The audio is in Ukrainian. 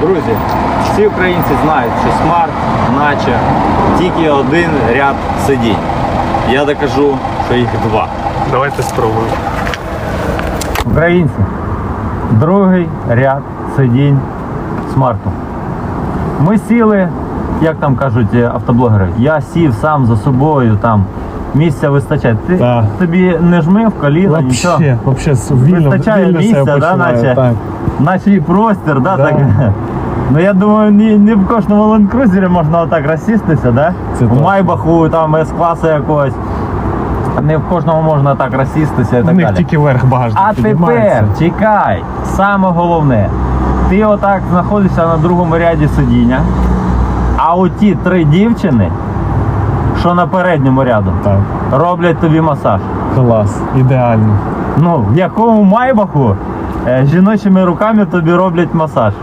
Друзі, всі українці знають, що смарт, наче тільки один ряд сидінь. Я докажу, що їх два. Давайте спробуємо. Українці, другий ряд сидінь смарту. Ми сіли, як там кажуть е, автоблогери, я сів сам за собою, там місця вистачає. Ти, Так. Тобі не жми в коліно, нічого. Вообще, вообще вільно, Вистачає вільно місця, да, наче? так. Наче і простір, да, Да. так. Ну я думаю, не, не в кожному лендкрузері можна отак розсістися, да? Це в точно. Майбаху, там С-класу якогось. Не в кожному можна так розсістися і У так них далі. тільки верх багажник А тепер піднімається. чекай, саме головне. Ти отак знаходишся на другому ряді сидіння, а оті три дівчини, що на передньому ряду, Так, роблять тобі масаж. клас, ідеально. Ну, в якому майбаху жіночими руками тобі роблять масаж.